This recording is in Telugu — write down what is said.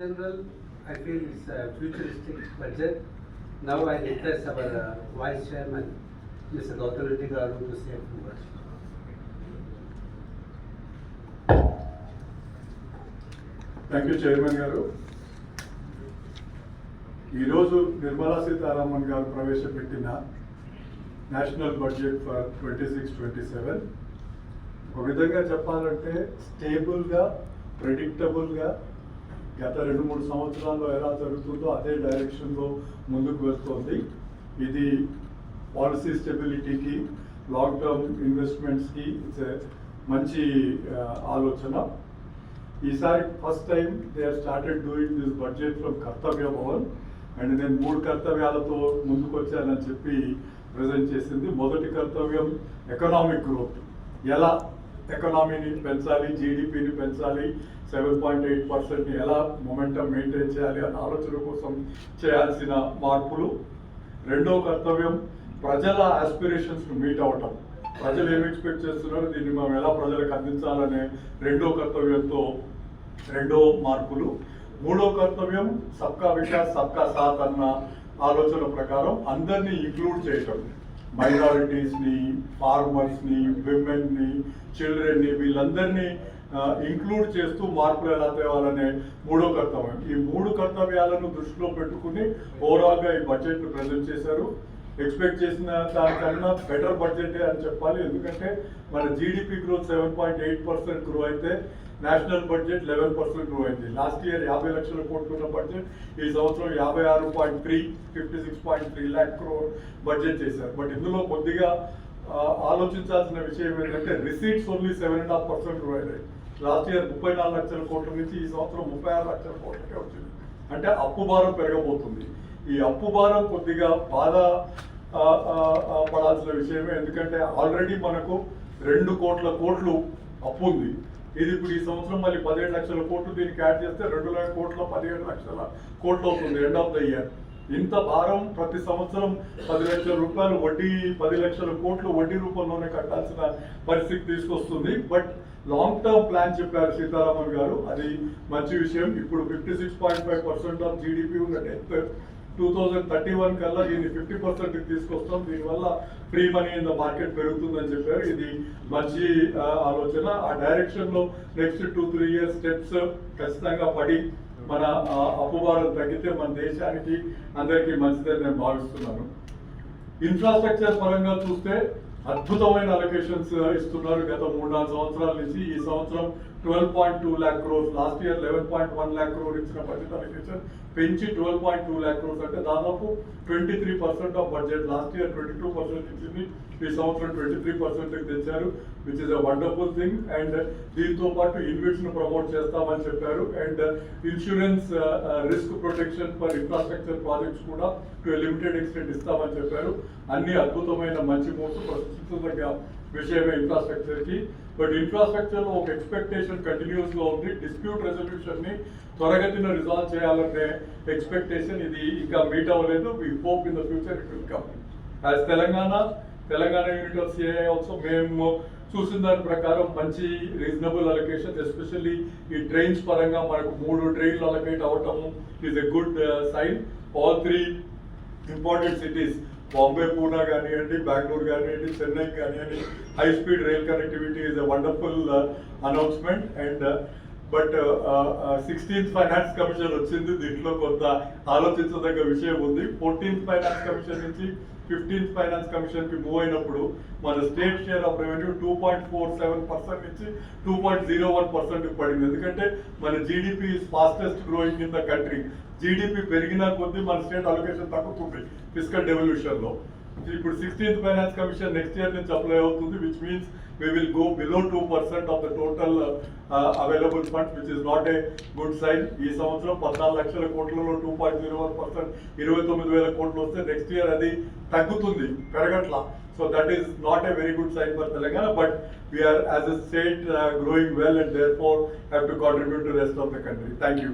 general, I feel it's a futuristic budget. Now I request our uh, vice chairman, Mr. Gautam Reddy Garu to say a few words. Thank you chairman గారు ఈరోజు నిర్మలా సీతారామన్ గారు ప్రవేశపెట్టిన national budget for twenty six twenty seven ఒక విధంగా చెప్పాలంటే స్టేబుల్గా ప్రెడిక్టబుల్గా గత రెండు మూడు సంవత్సరాల్లో ఎలా జరుగుతుందో అదే డైరెక్షన్లో ముందుకు వెళ్తుంది. ఇది పాలసీ స్టెబిలిటీకి లాంగ్ టర్మ్ ఇన్వెస్ట్మెంట్స్కి ఇట్స్ మంచి ఆలోచన. ఈసారి first time they are started doing this budget from Kartavya Bhavan. And నేను మూడు కర్తవ్యాలతో ముందుకు వచ్చానని చెప్పి ప్రజెంట్ చేసింది. మొదటి కర్తవ్యం ఎకనామిక్ గ్రోత్. ఎలా ఎకనామీని పెంచాలి జీడిపిని పెంచాలి సెవెన్ పాయింట్ ఎయిట్ పర్సెంట్ని ఎలా మొమెంటం మెయింటైన్ చేయాలి అన్న ఆలోచన కోసం చేయాల్సిన మార్పులు. రెండో కర్తవ్యం ప్రజల ఆస్పిరేషన్స్ను మీట్ అవటం ప్రజలు ఏం ఎక్స్పెక్ట్ చేస్తున్నారు దీన్ని మనం ఎలా ప్రజలకు అందించాలనే రెండో కర్తవ్యంతో రెండో మార్పులు. మూడో కర్తవ్యం సబ్కా వికాస్ సబ్కా సాత్ అన్న ఆలోచన ప్రకారం అందరినీ ఇంక్లూడ్ చేయటం. మైనారిటీస్ని ఫార్మర్స్ని విమెన్ని చిల్డ్రన్ని వీళ్ళందరినీ ఇంక్లూడ్ చేస్తూ మార్పులు ఎలా తేవాలనే మూడో కర్తవ్యం. ఈ మూడు కర్తవ్యాలను దృష్టిలో పెట్టుకుని ఓవరాల్గా ఈ బడ్జెట్ను ప్రజెంట్ చేశారు. ఎక్స్పెక్ట్ చేసిన దానికన్నా బెటర్ బడ్జెట్ అని చెప్పాలి. ఎందుకంటే మన GDP growth seven point eight percent grow అయితే national budget eleven percent grow అయింది. లాస్ట్ ఇయర్ యాభై లక్షల కోట్లున్న బడ్జెట్ ఈ సంవత్సరం యాభై ఆరు point three fifty six point three lakh crore budget చేశారు. బట్ ఇందులో కొద్దిగా ఆలోచించాల్సిన విషయం ఏంటంటే receipts only seven and half percent grow అయినాయి. లాస్ట్ ఇయర్ ముప్పై నాలుగు లక్షల కోట్ల నుంచి ఈ సంవత్సరం ముప్పై ఆరు లక్షల కోట్లకే వచ్చింది. అంటే అప్పు భారం పెరగబోతుంది. ఈ అప్పు భారం కొద్దిగా బాధ పడాల్సిన విషయమే. ఎందుకంటే ఆల్రెడీ మనకు రెండు కోట్ల కోట్లు అప్పు ఉంది. ఇది ఇప్పుడు ఈ సంవత్సరం మళ్ళీ పదిహేడు లక్షల కోట్లు దీనికి యాడ్ చేస్తే రెండు లక్షల కోట్ల పదిహేడు లక్షల కోట్లు అవుతుంది ఎండ్ ఆఫ్ ద ఇయర్ ఇంత భారం ప్రతి సంవత్సరం పది లక్షల రూపాయలు వడ్డీ పది లక్షల కోట్లు వడ్డీ రూపంలోనే కట్టాల్సిన పరిస్థితి తీసుకొస్తుంది. బట్ లాంగ్ టర్మ్ ప్లాన్ చెప్పారు సీతారామన్ గారు. అది మంచి విషయం. ఇప్పుడు fifty six point five percent of GDP ఉన్న debt two thousand thirty one కల్లా దీన్ని ఫిఫ్టీ పర్సెంట్ తీసుకొస్తాం. దీనివల్ల free money in the market పెరుగుతుందని చెప్పారు. ఇది మంచి ఆలోచన. ఆ డైరెక్షన్లో next two three years steps ఖచ్చితంగా పడి మన ఆ, తగ్గితే మన దేశానికి అందరికీ మంచిదని నేను భావిస్తున్నాను. ఇన్ఫ్రాస్ట్రక్చర్ పరంగా చూస్తే అద్భుతమైన అలొకేషన్స్ ఇస్తున్నారు. గత మూడు నాలుగు సంవత్సరాల నుంచి ఈ సంవత్సరం twelve point two lakh crores last year eleven point one lakh crore ఇచ్చిన బడ్జెట్ అలొకేషన్ పెంచి twelve point two lakh crores అంటే దాదాపు twenty three percent of budget last year twenty two percent ఇచ్చింది. ఈ సంవత్సరం ట్వంటీ త్రీ పర్సెంట్ తెచ్చారు which is a wonderful thing and దీంతో పాటు ఇన్విట్స్ను ప్రమోట్ చేస్తామని చెప్పారు. And insurance risk protection for infrastructure projects కూడా టు లిమిటెడ్ ఎక్స్టెంట్ ఇస్తామని చెప్పారు. అన్ని అద్భుతమైన మంచి మూవ్స్ ప్రస్తుతంగా విషయమే ఇన్ఫ్రాస్ట్రక్చర్కి. బట్ ఇన్ఫ్రాస్ట్రక్చర్లో ఒక ఎక్స్పెక్టేషన్ కంటిన్యూస్గా ఉంది. డిస్ప్యూట్ రెజల్యూషన్ని త్వరగతిన రిజాల్వ్ చేయాలనే ఎక్స్పెక్టేషన్ ఇది ఇంకా మీట్ అవ్వలేదు. We hope in the future it will come as Telangana Telangana unit of CI also మేము చూసిన దాని ప్రకారం మంచి రీజనబుల్ అలొకేషన్ ఎస్పెషల్లీ ఈ ట్రైన్స్ పరంగా మనకు మూడు ట్రైన్లు allocate అవ్వటము is a good sign all three important cities Bombay Poona కానివ్వండి బెంగళూరు కానివ్వండి చెన్నై కానివ్వండి high speed rail connectivity is a wonderful announcement and but sixteenth finance commission వచ్చింది. దీంట్లో కొంత ఆలోచించదగ్గ విషయం ఉంది. ఫోర్టీన్త్ ఫైనాన్స్ కమిషన్ నుంచి ఫిఫ్టీన్త్ ఫైనాన్స్ కమిషన్కి మూవ్ అయినప్పుడు మన state share of revenue two point four seven percent నుంచి two point zero one percent పడింది. ఎందుకంటే మన GDP fastest growing in the country GDP పెరిగిన కొద్దీ మన స్టేట్ అలొకేషన్ తగ్గుతుంది ఫిజికల్ డెవల్యూషన్లో. ఇప్పుడు sixteenth finance commission next year నుంచి అప్లై అవుతుంది which means we will go below two percent of the total uh, uh, available funds, which is not a good sign. ఈ సంవత్సరం పద్నాలుగు లక్షల కోట్లలో two point zero one percent ఇరవై తొమ్మిది వేల కోట్లు వస్తే నెక్స్ట్ ఇయర్ అది తగ్గుతుంది పెరగట్ల. So that is not a very good sign for Telangana but we are as a state growing well and therefore have to contribute to rest of the country thank you